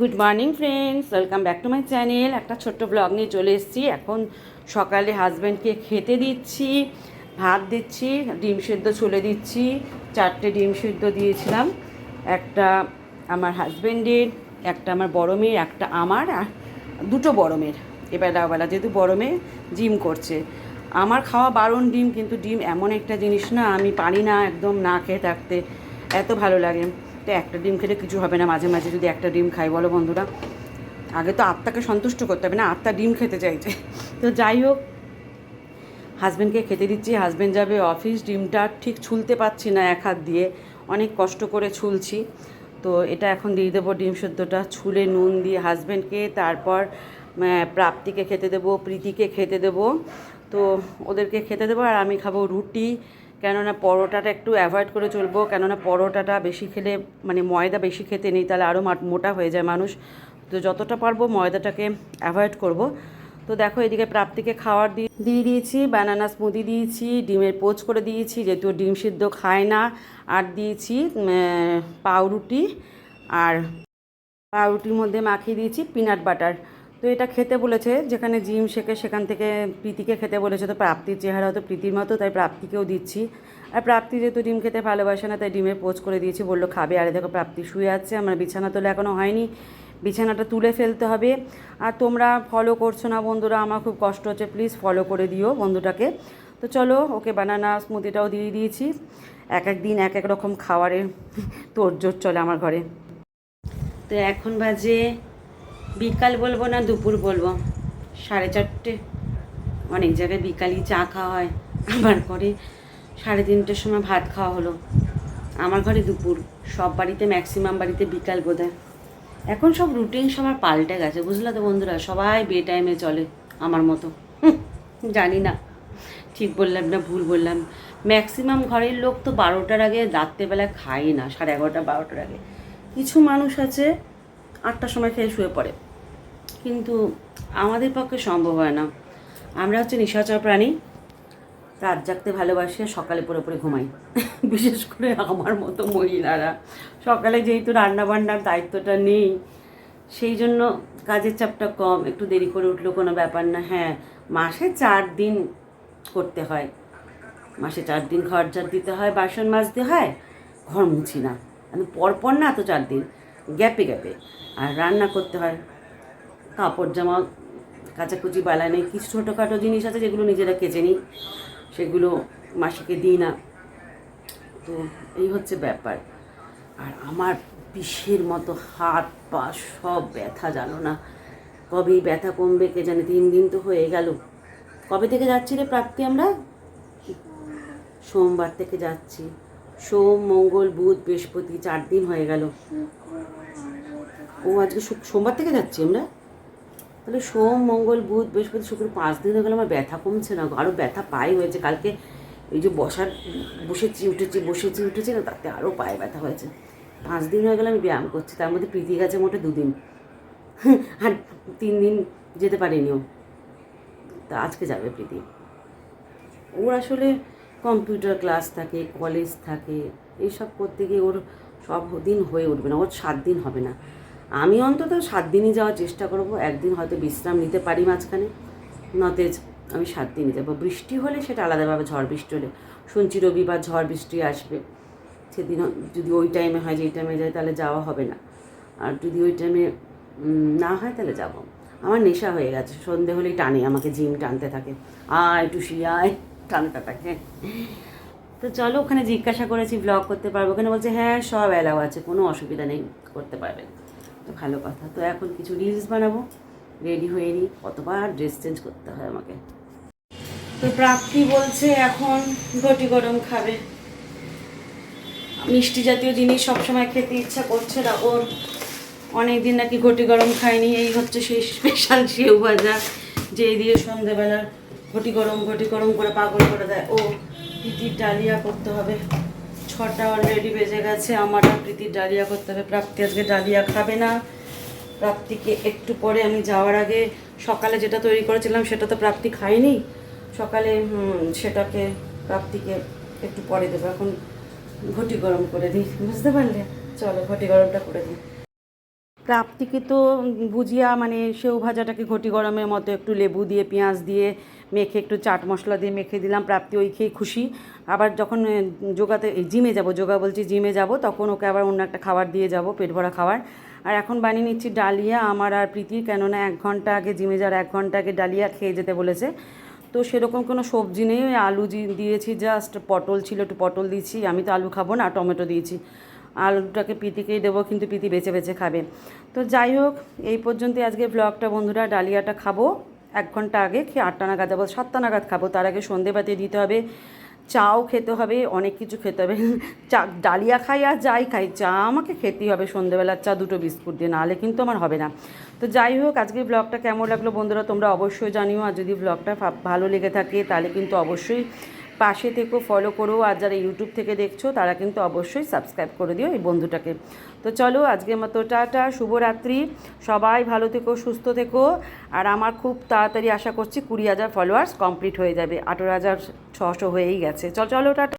Good morning friends welcome back to my channel একটা ছোট্ট blog নিয়ে চলে এসেছি। এখন সকালে হাজব্যান্ডকে খেতে দিচ্ছি, ভাত দিচ্ছি, ডিম সেদ্ধ ছুলে দিচ্ছি, চারটে ডিম সেদ্ধ দিয়েছিলাম। একটা আমার হাজব্যান্ডের একটা আমার বড় মেয়ের, একটা আমার, আর দুটো বড় মেয়ের। এবেলাবেলা যেহেতু বড় মেয়ে জিম করছে। আমার খাওয়া বারণ ডিম, কিন্তু ডিম এমন একটা জিনিস না, আমি পারি না একদম না খেয়ে থাকতে। এত ভালো লাগে। তো একটা ডিম খেলে কিছু হবে না, মাঝে মাঝে যদি একটা ডিম খাই, বলো বন্ধুরা। আগে তো আত্মাকে সন্তুষ্ট করতে হবে না, আত্মা ডিম খেতে চাইছে। তো যাই হোক হাজব্যান্ডকে খেতে দিচ্ছি হাজব্যান্ড যাবে অফিস ডিমটা ঠিক ছুলতে পারছি না এক হাত দিয়ে, অনেক কষ্ট করে ছুলছি। তো এটা এখন দিয়ে দেবো ডিম সেদ্ধটা, ছুলে নুন দিয়ে হাজব্যান্ডকে তারপর প্রাপ্তিকে খেতে দেবো, প্রীতিকে খেতে দেবো। তো ওদেরকে খেতে দেবো আর আমি খাব রুটি। কেননা পরোটাটা একটু অ্যাভয়েড করে চলবো, কেননা পরোটাটা বেশি খেলে মানে ময়দা বেশি খেতে নেই, তাহলে আরও মোটা হয়ে যায় মানুষ। তো যতটা পারব ময়দাটাকে অ্যাভয়েড করব। তো দেখো এদিকে প্রাপ্তিকে খাওয়ার দিয়ে দিয়ে দিয়েছি বানানা স্মুদি দিয়েছি, ডিমের পোচ করে দিয়েছি, যেহেতু ডিম সিদ্ধ খায় না। আর দিয়েছি পাউরুটি। আর পাউরুটির মধ্যে মাখিয়ে দিয়েছি পিনাট বাটার তো এটা খেতে বলেছে, যেখানে জিম শেখে সেখান থেকে প্রীতিকে খেতে বলেছে। তো প্রাপ্তির চেহারা হয়তো প্রীতির মতো, তাই প্রাপ্তিকেও দিচ্ছি। আর প্রাপ্তি যেহেতু ডিম খেতে ভালোবাসে না, তাই ডিমের পোচ করে দিয়েছি। বলল, খাবে। আরে দেখো, প্রাপ্তি শুয়ে আছে, আমার বিছানা তোলা এখনও হয়নি। বিছানাটা তুলে ফেলতে হবে। আর তোমরা ফলো করছ না বন্ধুরা, আমার খুব কষ্ট হচ্ছে প্লিজ ফলো করে দিও বন্ধুটাকে। তো চলো, ওকে বানানা স্মুদিটাও দিয়ে দিয়েছি। এক এক দিন, এক এক রকম খাবারের তোড়জোড় চলে আমার ঘরে। তো এখন বাজে বিকাল বলব না দুপুর বলব? সাড়ে চারটে। অনেক জায়গায় বিকালই চা খাওয়া হয়। আমার ঘরে সাড়ে তিনটের সময় ভাত খাওয়া হলো। আমার ঘরে দুপুর। সব বাড়িতে ম্যাক্সিমাম বাড়িতে বিকাল বোধ এখন সব রুটিন সবার পাল্টে গেছে, বুঝলে তো বন্ধুরা? সবাই বে টাইমে চলে, আমার মতো। জানি না। ঠিক বললাম না, ভুল বললাম। ম্যাক্সিমাম ঘরের লোক তো বারোটার আগে রাত্রেবেলা খায় না, সাড়ে এগারোটা, বারোটার আগে। কিছু মানুষ আছে আটটার সময় খেয়ে শুয়ে পড়ে। কিন্তু আমাদের পক্ষে সম্ভব হয় না। আমরা হচ্ছে নিশাচর প্রাণী। রাত জাগতে ভালোবাসি, সকালে পরে পরে ঘুমাই। বিশেষ করে আমার মতো মহিলারা। সকালে যেহেতু রান্নাবান্নার দায়িত্বটা নেই, সেই জন্য কাজের চাপটা কম। একটু দেরি করে উঠলেও কোনো ব্যাপার না। হ্যাঁ মাসে চার দিন করতে হয়। মাসে চার দিন ঘর ঝাড় দিতে হয়, বাসন মাজতে হয়, ঘর মুছি না। আমি পরপর না তো চার দিন। গ্যাপে গ্যাপে। আর রান্না করতে হয় কাপড় জামা, কাচাকুচি বালায় নেই কিছু ছোটোখাটো জিনিস আছে যেগুলো নিজেরা কেচে নিই। সেগুলো মাসিকে দিই না। তো এই হচ্ছে ব্যাপার। আর আমার বিষের মতো হাত পা সব ব্যথা, জানো না? কবে ব্যথা কমবে কে জানে? তিন দিন তো হয়ে গেল। কবে থেকে যাচ্ছি রে প্রাপ্তি আমরা? সোমবার থেকে যাচ্ছি। সোম, মঙ্গল, বুধ, বৃহস্পতি চার দিন হয়ে গেল। ও আজকে সোমবার থেকে যাচ্ছি আমরা? তাহলে সোম, মঙ্গল, বুধ, বৃহস্পতি, শুক্র পাঁচ দিন হয়ে গেলে, আমার ব্যথা কমছে না আরও ব্যথা পায়ে হয়েছে। কালকে এই যে বসার, বসেছি, উঠেছি বসেছি, উঠেছি না, তাতে আরও পায়ে ব্যথা হয়েছে। পাঁচ দিন হয়ে গেলে, আমি ব্যায়াম করছি। তার মধ্যে প্রীতি গেছে মোটে দুদিন। আর তিন দিন যেতে পারিনি ও তা আজকে যাবে প্রীতি। ওর আসলে কম্পিউটার ক্লাস থাকে, কলেজ থাকে এইসব করতে গিয়ে ওর সব দিন হয়ে উঠবে না, ওর সাত দিন হবে না। আমি অন্তত সাত দিনই যাওয়ার চেষ্টা করব, একদিন হয়তো বিশ্রাম নিতে পারি মাঝখানে। নতেজ আমি সাত দিনই যাব। বৃষ্টি হলে সেটা আলাদাভাবে ঝড় বৃষ্টি হলে, শুনছি রবিবার ঝড় বৃষ্টি আসবে। সেদিন যদি ওই টাইমে হয় যে এই টাইমে যায়, তাহলে যাওয়া হবে না। আর যদি ওই টাইমে না হয়, তাহলে যাব। আমার নেশা হয়ে গেছে, সন্ধে হলেই টানে, আমাকে জিম টানতে থাকে। আয়, টুসি, আয়। টানতে থাকে তো চলো ওখানে জিজ্ঞাসা করেছি ব্লগ করতে পারব ওখানে বলছে হ্যাঁ সব অ্যালাউ আছে, কোনো অসুবিধা নেই, করতে পারবেন তো ভালো কথা। তো এখন কিছু রিলস বানাবো রেডি হয়ে নিই। কতবার ড্রেস চেঞ্জ করতে হয় আমাকে। তো প্রাপ্তি বলছে, এখন ঘটি গরম খাবে। মিষ্টি জাতীয় জিনিস সবসময় খেতে ইচ্ছা করছে না। ওর অনেক দিন নাকি ঘটি গরম খায়নি। এই হচ্ছে সেই স্পেশাল সেউ ভাজা যে দিয়ে সন্ধেবেলা ঘটি গরম ঘটি গরম করে পাগল করে দেয়। ও, প্রীতির ডালিয়া করতে হবে। ছটা অলরেডি বেজে গেছে, আমার আর প্রীতির ডালিয়া করতে হবে। প্রাপ্তি আজকে ডালিয়া খাবে না। প্রাপ্তিকে একটু পরে আমি যাওয়ার আগে সকালে যেটা তৈরি করেছিলাম সেটা তো প্রাপ্তি খায়নি। সকালে সেটাকে প্রাপ্তিকে একটু পরে দেবো। এখন ঘটি গরম করে দিই। বুঝতে পারলে? চলো ঘটি গরমটা করে দিই। প্রাপ্তিকে তো ভুজিয়া মানে সেও ভাজাটাকে ঘটি গরমের মতো একটু লেবু দিয়ে, পেঁয়াজ দিয়ে মেখে একটু চাট মশলা দিয়ে মেখে দিলাম, প্রাপ্তি ওই খেয়ে খুশি। আবার যখন যোগাতে জিমে যাব, যোগা বলছি জিমে যাব, তখন ওকে আবার অন্য একটা খাবার দিয়ে যাব, পেট ভরা খাবার। আর এখন বানিয়ে নিচ্ছি ডালিয়া, আমার আর প্রীতির কেননা এক ঘণ্টা আগে জিমে যাওয়ার এক ঘণ্টা আগে ডালিয়া খেয়ে যেতে বলেছে। তো সেরকম কোনো সবজি নেই আলু দিয়েছি, জাস্ট পটল ছিল, একটু পটল দিয়েছি, আমি তো আলু খাব না, টমেটো দিয়েছি। আলুটাকে পিতিকেই দেবো, কিন্তু পিতি বেছে বেছে খাবে। তো যাই হোক, এই পর্যন্তই আজকে ব্লগটা বন্ধুরা, ডালিয়াটা খাব। এক ঘণ্টা আগে খেয়ে আটটা নাগাদ যাব? সাতটা নাগাদ খাব। তার আগে সন্ধেবাতি দিতে হবে। চাও খেতে হবে, অনেক কিছু খেতে হবে। চা, ডালিয়া খাই আর যাই খাই, চা আমাকে খেতেই হবে সন্ধেবেলার চা, দুটো বিস্কুট দিয়ে, নাহলে কিন্তু আমার হবে না। তো যাই হোক আজকে ব্লগটা কেমন লাগল বন্ধুরা, তোমরা অবশ্যই জানিও। আর যদি ব্লগটা ভালো লেগে থাকে, তাহলে কিন্তু অবশ্যই পাশে থেকো ফলো করো আর যারা ইউটিউব থেকে দেখছ, তারা কিন্তু অবশ্যই সাবস্ক্রাইব করে দিও এই বন্ধুটাকে। তো চলো আজকের মতো টাটা, শুভরাত্রি। সবাই ভালো থেকো, সুস্থ থেকো। আর আমার খুব তাড়াতাড়ি আশা করছি কুড়ি হাজার ফলোয়ার্স কমপ্লিট হয়ে যাবে। আঠেরো হাজার ছশো হয়েই গেছে। চল, চলো, টাটা।